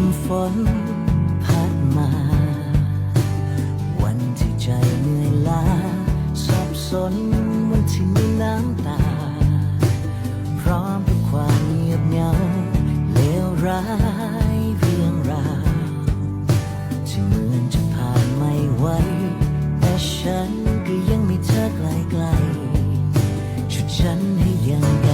มฝนพัดมา วันที่ใจเหนื่อยล้าสับสนวันที่มีน้ำตา พร้อมกับความเงียบเหงาเลวร้ายเรื่องราวที่เหมือนจะผ่านไม่ไหวแต่ฉันก็ยังมีเธอไกลๆช่วฉันให้ยัง